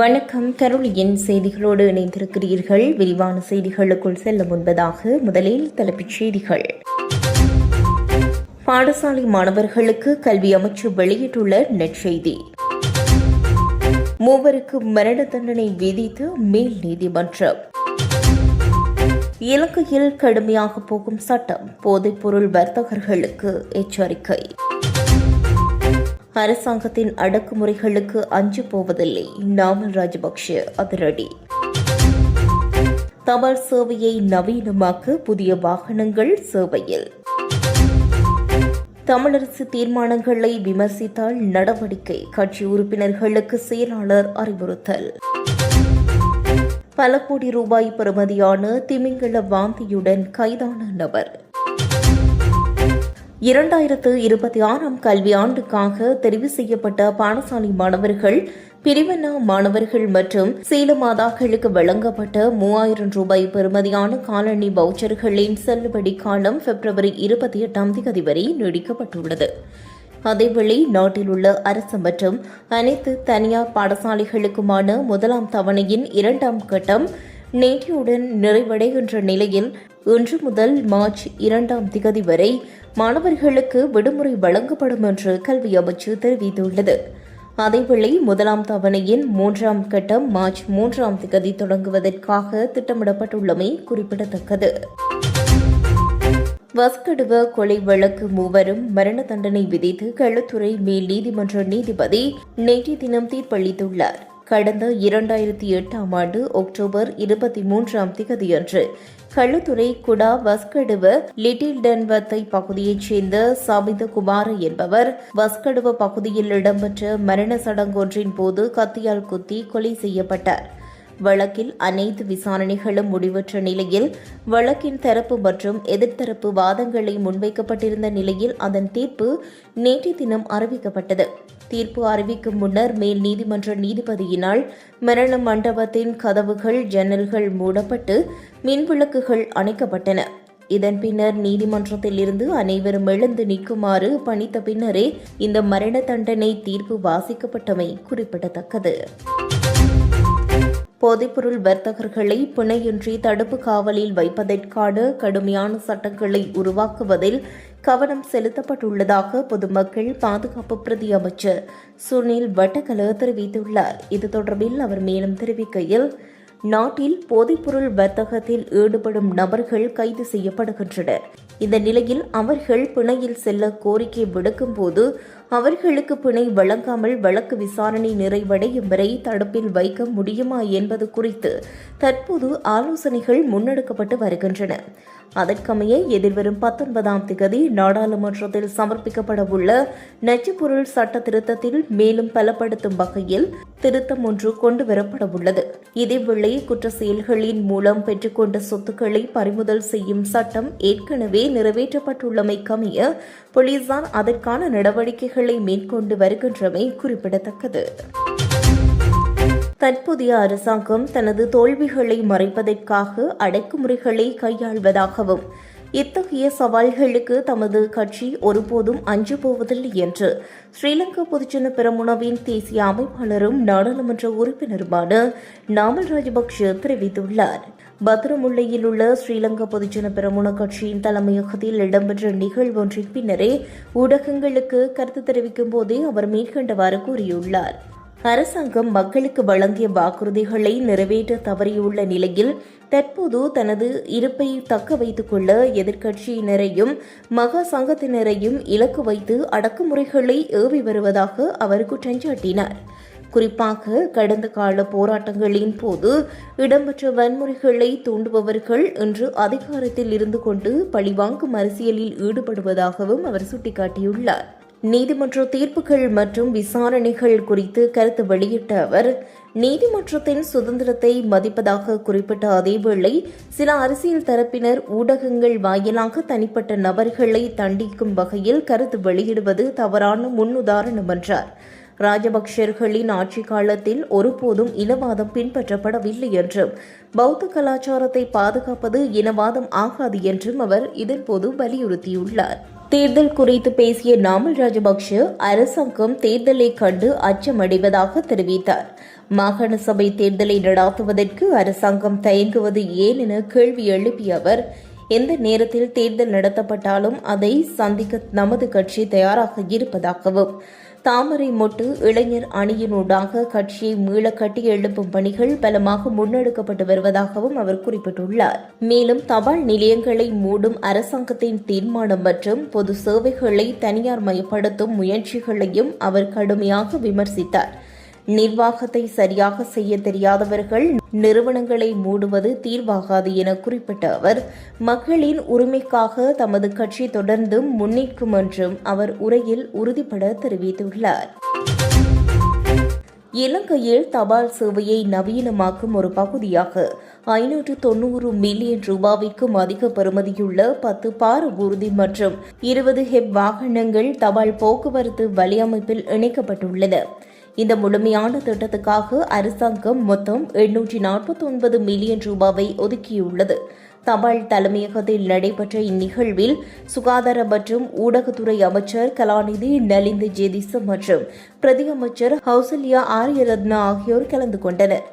வணக்கம் கருளியின் செய்திகளோடு இணைந்திருக்கிறீர்கள். விரிவான செய்திகளுக்குள் செல்ல முன்பதாக முதலில் தலைப்புச் செய்திகள். பாடசாலை மாணவர்களுக்கு கல்வி அமைச்சு வெளியிட்டுள்ள நெற்செய்தி. மூவருக்கு மரண தண்டனை விதித்து மேல் நீதிமன்றம். இலங்கையில் கடுமையாக போகும் சட்டம் போதைப்பொருள் வர்த்தகர்களுக்கு எச்சரிக்கை. அரசாங்கத்தின் அடக்குமுறைகளுக்கு அஞ்சு போவதில்லை. நாமல் ராஜபக்ஷ அதிரடி. தபால் சேவையை நவீனமாக்க புதிய வாகனங்கள் சேவையில். தமிழரசு தீர்மானங்களை விமர்சித்தால் நடவடிக்கை கட்சி உறுப்பினர்களுக்கு செயலாளர் அறிவுறுத்தல். பல கோடி ரூபாய் பெறுமதியான திமிங்கல வாந்தியுடன் கைதான நபர். இரண்டாயிரத்து இருபத்தி ஆறாம் கல்வியாண்டுக்காக தெரிவு செய்யப்பட்ட பாடசாலை மாணவர்கள் பிரிவனா மாணவர்கள் மற்றும் சீல மாதாக்களுக்கு வழங்கப்பட்ட மூவாயிரம் ரூபாய் பெறுமதியான காலணி வவுச்சர்களின் செல்லுபடி காலம் பிப்ரவரி இருபத்தி எட்டாம் தேதி வரை நீடிக்கப்பட்டுள்ளது. அதேவேளை நாட்டில் உள்ள அரசு மற்றும் அனைத்து தனியார் பாடசாலைகளுக்குமான முதலாம் தவணையின் இரண்டாம் கட்டம் நேற்றையுடன் நிறைவடைகின்ற நிலையில் இன்று முதல் மார்ச் இரண்டாம் திகதி வரை மாணவர்களுக்கு விடுமுறை வழங்கப்படும் என்று கல்வி அமைச்சு தெரிவித்துள்ளது. அதேவேளை முதலாம் தவணையின் மூன்றாம் கட்டம் மார்ச் மூன்றாம் திகதி தொடங்குவதற்காக திட்டமிடப்பட்டுள்ளமை குறிப்பிடத்தக்கது. வஸ்கடுவ கொலை வழக்கு மூவரும் மரண தண்டனை விதித்து களுத்துறை மேல் நீதிமன்ற நீதிபதி நேற்றைய தினம் தீர்ப்பளித்துள்ளார். கடந்த இரண்டாயிரத்தி எட்டாம் ஆண்டு அக்டோபர் இருபத்தி மூன்றாம் திகதியன்று கள்ளுத்துறை குடா வஸ்கடுவ லிட்டில் டன்வத்தை பகுதியைச் சேர்ந்த சாபித என்பவர் வஸ்கடுவ பகுதியில் இடம்பெற்ற மரண சடங்கொன்றின் போது கத்தியால் குத்தி கொலை செய்யப்பட்டார். வழக்கில் அனைத்து விசாரணைகளும் முடிவற்ற நிலையில் வழக்கின் தரப்பு மற்றும் எதிர்த்தரப்பு வாதங்களை முன்வைக்கப்பட்டிருந்த நிலையில் அதன் தீர்ப்பு நேற்றைய தினம் அறிவிக்கப்பட்டது. தீர்ப்பு அறிவிக்கும் முன்னர் மேல் நீதிமன்ற நீதிபதியினால் மரண மண்டபத்தின் கதவுகள் ஜன்னல்கள் மூடப்பட்டு மின்விளக்குகள் அணைக்கப்பட்டன. இதன் பின்னர் நீதிமன்றத்தில் இருந்து அனைவரும் எழுந்து நிற்குமாறு பணித்த பின்னரே இந்த மரண தண்டனை தீர்ப்பு வாசிக்கப்பட்டமை குறிப்பிடத்தக்கது. போதைப்பொருள் வர்த்தகர்களை பிணையின்றி தடுப்பு காவலில் வைப்பதற்கான கடுமையான சட்டங்களை உருவாக்குவதில் கவனம் செலுத்தப்பட்டுள்ளதாக பொதுமக்கள் பாதுகாப்பு பிரதி அமைச்சர் சுனில் வட்டகல தெரிவித்துள்ளார். இது தொடர்பில் அவர் மேலும் தெரிவிக்கையில் நாட்டில் போதைப்பொருள் வர்த்தகத்தில் ஈடுபடும் நபர்கள் கைது செய்யப்படுகின்றனர். இந்த நிலையில் அவர்கள் பிணையில் செல்ல கோரிக்கை விடுக்கும் போது அவர்களுக்கு பிணை வழங்காமல் வழக்கு விசாரணை நிறைவடையும் வரை தடுப்பில் வைக்க முடியுமா என்பது குறித்து தற்போது ஆலோசனைகள் முன்னெடுக்கப்பட்டு வருகின்றன. அதற்கமைய எதிர்வரும் பத்தொன்பதாம் திகதி நாடாளுமன்றத்தில் சமர்ப்பிக்கப்படவுள்ள நச்சுப்பொருள் சட்ட திருத்தத்தில் மேலும் பலப்படுத்தும் வகையில் திருத்தம் ஒன்று கொண்டுவரப்படவுள்ளது. இதேவேளை குற்ற செயல்களின் மூலம் பெற்றுக்கொண்ட சொத்துக்களை பறிமுதல் செய்யும் சட்டம் ஏற்கனவே நிறைவேற்றப்பட்டுள்ளமைக்கமைய போலீசார் அதற்கான நடவடிக்கைகளை மேற்கொண்டு வருகின்றமை குறிப்பிடத்தக்கது. தற்போதைய அரசாங்கம் தனது தோல்விகளை மறைப்பதற்காக அடக்குமுறைகளை கையாள்வதாகவும் இத்தகைய சவால்களுக்கு தமது கட்சி ஒருபோதும் அஞ்சு போவதில்லை என்று ஸ்ரீலங்கா பொதுஜன பெரமுனவின் தேசிய அமைப்பாளரும் நாடாளுமன்ற உறுப்பினருமான நாமல் ராஜபக்ஷ தெரிவித்துள்ளார். பத்ரமுல்லையில் உள்ள ஸ்ரீலங்கா பொதுஜன பெரமுன கட்சியின் தலைமையகத்தில் இடம்பெற்ற நிகழ்வொன்றின் பின்னரே ஊடகங்களுக்கு கருத்து தெரிவிக்கும் போதே அவர் மேற்கண்டவாறு கூறியுள்ளார். அரசாங்கம் மக்களுக்கு வழங்கிய வாக்குறுதிகளை நிறைவேற்ற தவறியுள்ள நிலையில் தற்போது தனது இருப்பை தக்க வைத்துக் கொள்ள எதிர்க்கட்சியினரையும் மகா சங்கத்தினரையும் இலக்கு வைத்து அடக்குமுறைகளை ஏவி வருவதாக அவர் குற்றஞ்சாட்டினார். குறிப்பாக கடந்த கால போராட்டங்களின் போது இடம்பெற்ற வன்முறைகளை தூண்டுபவர்கள் இன்று அதிகாரத்தில் இருந்து கொண்டு பழிவாங்கும் அரசியலில் ஈடுபடுவதாகவும் அவர் சுட்டிக்காட்டியுள்ளார். நீதிமன்ற தீர்ப்புகள் மற்றும் விசாரணைகள் குறித்து கருத்து வெளியிட்ட அவர் நீதிமன்றத்தின் சுதந்திரத்தை மதிப்பதாக குறிப்பிட்ட அதேவேளை சில அரசியல் தரப்பினர் ஊடகங்கள் வாயிலாக தனிப்பட்ட நபர்களை தண்டிக்கும் வகையில் கருத்து வெளியிடுவது தவறான முன்னுதாரணம் என்றார். ராஜபக்சர்களின் ஆட்சி காலத்தில் ஒருபோதும் இனவாதம் பின்பற்றப்படவில்லை என்றும் பௌத்த கலாச்சாரத்தை பாதுகாப்பது இனவாதம் ஆகாது என்றும் அவர் இதன்போது வலியுறுத்தியுள்ளார். தேர்தல் குறித்து பேசிய நாமல் ராஜபக்ஷ அரசாங்கம் தேர்தலை கண்டு அச்சமடைவதாக தெரிவித்தார். மாகாண சபை தேர்தலை நடாத்துவதற்கு அரசாங்கம் தயங்குவது ஏன் என கேள்வி எழுப்பிய அவர் எந்த நேரத்தில் தேர்தல் நடத்தப்பட்டாலும் அதை சந்திக்க நமது கட்சி தயாராக இருப்பதாகவும் தாமரை மொட்டு இளைஞர் அணியினூடாக கட்சியை மீள கட்டி எழுப்பும் பணிகள் பலமாக முன்னெடுக்கப்பட்டு வருவதாகவும் அவர் குறிப்பிட்டுள்ளார். மேலும் தபால் நிலையங்களை மூடும் அரசாங்கத்தின் தீர்மானம் மற்றும் பொது சேவைகளை தனியார் மயப்படுத்தும் முயற்சிகளையும் அவர் கடுமையாக விமர்சித்தார். நிர்வாகத்தை சரியாக செய்ய தெரியாதவர்கள் நிறுவனங்களை மூடுவது தீர்வாகாது என குறிப்பிட்ட அவர் மக்களின் உரிமைக்காக தமது கட்சி தொடர்ந்தும் முன்னேற்கும் என்றும் அவர் உரையில் உறுதிபட தெரிவித்துள்ளார். இலங்கையில் தபால் சேவையை நவீனமாக்கும் ஒரு பகுதியாக ஐநூற்று தொன்னூறு மில்லியன் ரூபாய்க்கும் அதிக பெறுமதியுள்ள பத்து பார ஊர்தி மற்றும் இருபது ஹெப் வாகனங்கள் தபால் போக்குவரத்து வலையமைப்பில் இணைக்கப்பட்டுள்ளன இந்த முழுமையான திட்டத்துக்காக அரசாங்கம் மொத்தம் எண்ணூற்றி நாற்பத்தி ஒன்பது மில்லியன் ரூபாவை ஒதுக்கியுள்ளது. தபால் தலைமையகத்தில் நடைபெற்ற இந்நிகழ்வில் சுகாதார மற்றும் ஊடகத்துறை அமைச்சர் கலாநிதி நலிந்து ஜெதிச மற்றும் பிரதி அமைச்சர் ஹவுசல்யா ஆரியரத்னா ஆகியோர் கலந்து கொண்டனர்.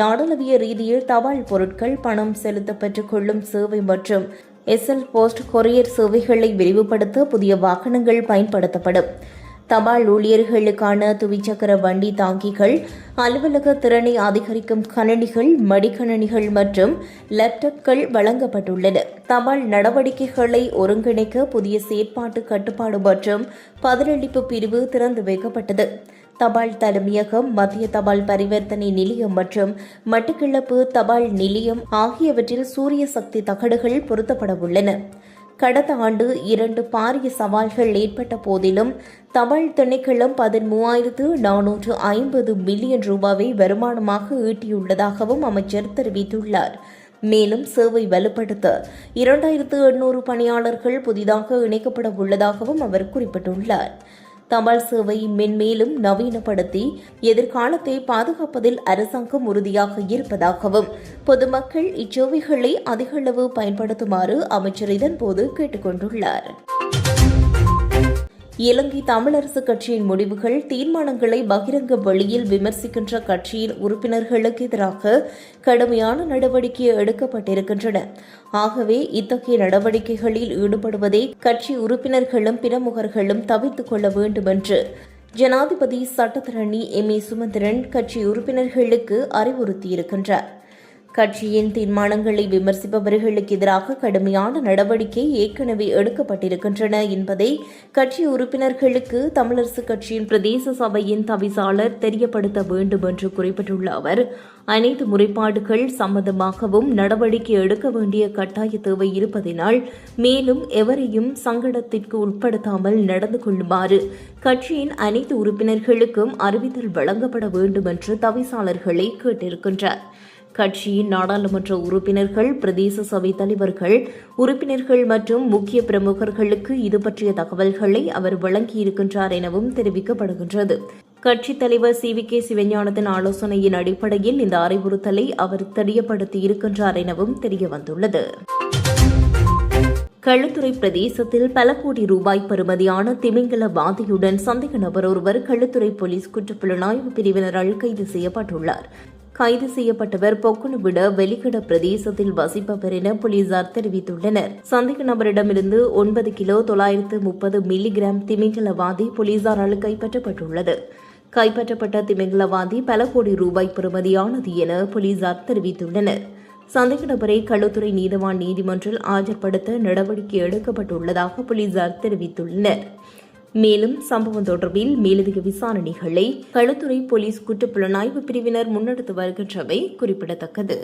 நாடளவிய ரீதியில் தபால் பொருட்கள் பணம் செலுத்த பெற்றுக் கொள்ளும் சேவை மற்றும் எஸ்எல் போஸ்ட் கொரியர் சேவைகளை விரிவுபடுத்த புதிய வாகனங்கள் பயன்படுத்தப்படும். தபால் ஊழியர்களுக்கான துவிச்சக்கர வண்டி தாங்கிகள் அலுவலக திறனை அதிகரிக்கும் கணனிகள் மடிக்கணனிகள் மற்றும் லேப்டாப்கள் வழங்கப்பட்டுள்ளன. தபால் நடவடிக்கைகளை ஒருங்கிணைக்க புதிய செயற்பாட்டு கட்டுப்பாடு மற்றும் பதிலளிப்பு பிரிவு திறந்து வைக்கப்பட்டது. தபால் தலைமையகம் மத்திய தபால் பரிவர்த்தனை நிலையம் மற்றும் மட்டுக்கிழப்பு தபால் நிலையம் ஆகியவற்றில் சூரிய சக்தி தகடுகள் பொருத்தப்பட உள்ளன கடந்த ஆண்டு இரண்டு பாரிய சவால்கள் ஏற்பட்ட போதிலும் தமிழ் திணைக்களம் பதிமூவாயிரத்து நானூற்று ஐம்பது மில்லியன் ரூபாவை வருமானமாக ஈட்டியுள்ளதாகவும் அமைச்சர் தெரிவித்துள்ளார். மேலும் சேவை வலுப்படுத்த இரண்டாயிரத்து எண்ணூறு பணியாளர்கள் புதிதாக இணைக்கப்பட உள்ளதாகவும் அவர் குறிப்பிட்டுள்ளார். தபால் சேவை மென்மேலும் நவீனப்படுத்தி எதிர்காலத்தை பாதுகாப்பதில் அரசாங்கம் உறுதியாக இருப்பதாகவும் பொதுமக்கள் இச்சேவைகளை அதிகளவு பயன்படுத்துமாறு அமைச்சர் இதன்போது கேட்டுக்கொண்டுள்ளார். இலங்கை தமிழரசு கட்சியின் முடிவுகள் தீர்மானங்களை பகிரங்க வழியில் விமர்சிக்கின்ற கட்சியின் உறுப்பினர்களுக்கு எதிராக கடுமையான நடவடிக்கை எடுக்கப்பட்டிருக்கின்றன. ஆகவே இத்தகைய நடவடிக்கைகளில் ஈடுபடுவதை கட்சி உறுப்பினர்களும் பிரமுகர்களும் தவிர்த்துக் கொள்ள வேண்டும் என்று ஜனாதிபதி சட்டத்தரணி எம் ஏ சுமந்திரன் கட்சி உறுப்பினர்களுக்கு அறிவுறுத்தியிருக்கின்றார். கட்சியின் தீர்மானங்களை விமர்சிப்பவர்களுக்கு எதிராக கடுமையான நடவடிக்கை ஏற்கனவே எடுக்கப்பட்டிருக்கின்றன என்பதை கட்சி உறுப்பினர்களுக்கு தமிழரசு கட்சியின் பிரதேச சபையின் தவிசாளர் தெரியப்படுத்த வேண்டும் என்று குறிப்பிட்டுள்ள அவர் அனைத்து முறைப்பாடுகள் சம்பந்தமாகவும் நடவடிக்கை எடுக்க வேண்டிய கட்டாய தேவை இருப்பதினால் மேலும் எவரையும் சங்கடத்திற்கு உட்படுத்தாமல் நடந்து கொள்ளுமாறு கட்சியின் அனைத்து உறுப்பினர்களுக்கும் அறிவித்தல் வழங்கப்பட வேண்டும் என்று தவிசாளர்களை கேட்டிருக்கின்றார். கட்சியின் நாடாளுமன்ற உறுப்பினர்கள் பிரதேச சபை தலைவர்கள் உறுப்பினர்கள் மற்றும் முக்கிய பிரமுகர்களுக்கு இது பற்றிய தகவல்களை அவர் வழங்கியிருக்கின்றார் எனவும் தெரிவிக்கப்படுகின்றது. கட்சித் தலைவர் சி. வி. கே. சிவஞானத்தின் ஆலோசனையின் அடிப்படையில் இந்த அறிவுறுத்தலை அவர் தெரியப்படுத்தியிருக்கின்றார் எனவும் தெரியவந்துள்ளது. களுத்துறை பிரதேசத்தில் பல கோடி ரூபாய் பெறுமதியான திமிங்கல வாதியுடன் சந்தேக நபர் ஒருவர் களுத்துறை போலீஸ் குற்றப்புலனாய்வு பிரிவினரால் கைது செய்யப்பட்டுள்ளார். கைது செய்யப்பட்டவர் பொக்குனுவிட வெளிக்கட பிரதேசத்தில் வசிப்பவர் என போலீசார் தெரிவித்துள்ளனர். சந்தேக நபரிடமிருந்து ஒன்பது கிலோ தொள்ளாயிரத்து முப்பது மில்லிகிராம் திமிங்கலவாதி போலீசாரால் கைப்பற்றப்பட்டுள்ளது. கைப்பற்றப்பட்ட திமிங்கலவாதி பல கோடி ரூபாய் பெறுமதியானது என போலீசார் தெரிவித்துள்ளனர். சந்தேக நபரை களுத்துறை நீதவான் நீதிமன்றில் ஆஜர்படுத்த நடவடிக்கை எடுக்கப்பட்டுள்ளதாக போலீசார் தெரிவித்துள்ளனர். மேலும் சம்பவம் தொடர்பில் மேலதிக விசாரணைகளை களுத்துறை போலீஸ் குற்றப்புலனாய்வு பிரிவினர் முன்னெடுத்து வருகின்றவை குறிப்பிடத்தக்கது.